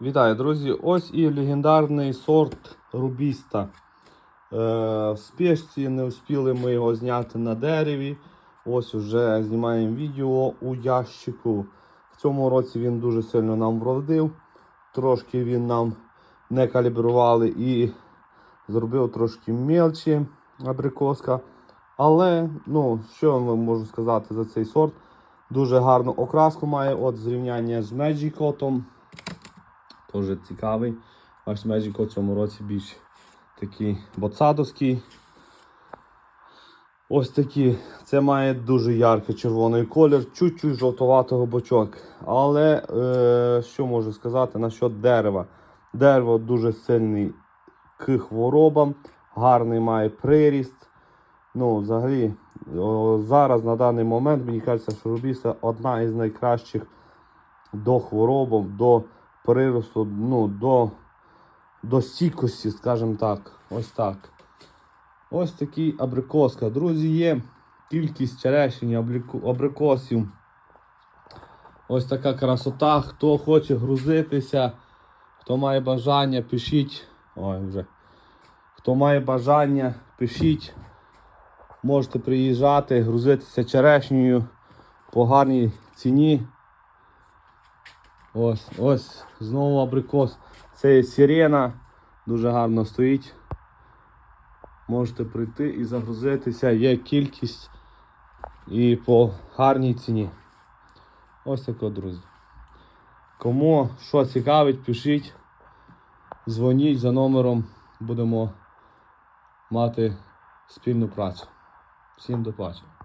Вітаю, друзі! Ось і легендарний сорт Рубіста. Е, в спешці не встигли ми його зняти на дереві. Ось уже знімаємо відео у ящику. В цьому році він дуже сильно нам вродив. Трошки він нам не калібрували і зробив трошки мелчі абрикоска. Але, ну, що я вам можу сказати за цей сорт? Дуже гарну окраску має от зрівняння з Меджікотом. Дуже цікавий. Ваш Меджіко в цьому році більш такий боцадовський. Ось такі. Це має дуже яркий червоний колір, чуть-чуть жовтуватого бочок. Але е, що можу сказати насчет дерева? Дерево дуже сильний к хворобам, гарний має приріст. Ну, взагалі, о, зараз на даний момент мені кажеться, що Рубіса одна із найкращих до хвороб, до приросту, ну, до, до стійкості, скажімо так. Ось так. Ось такий абрикоска. Друзі, є кількість черешень, абрикосів. Ось така красота. Хто хоче грузитися, хто має бажання, пишіть. Ой, вже. Хто має бажання, пишіть. Можете приїжджати, грузитися черешнею по гарній ціні. Ось, ось, знову абрикос. Це є сирена, дуже гарно стоїть. Можете прийти і загрузитися, є кількість і по гарній ціні. Ось таке, друзі. Кому що цікавить, пишіть, дзвоніть за номером, будемо мати спільну працю. Всім до побачення.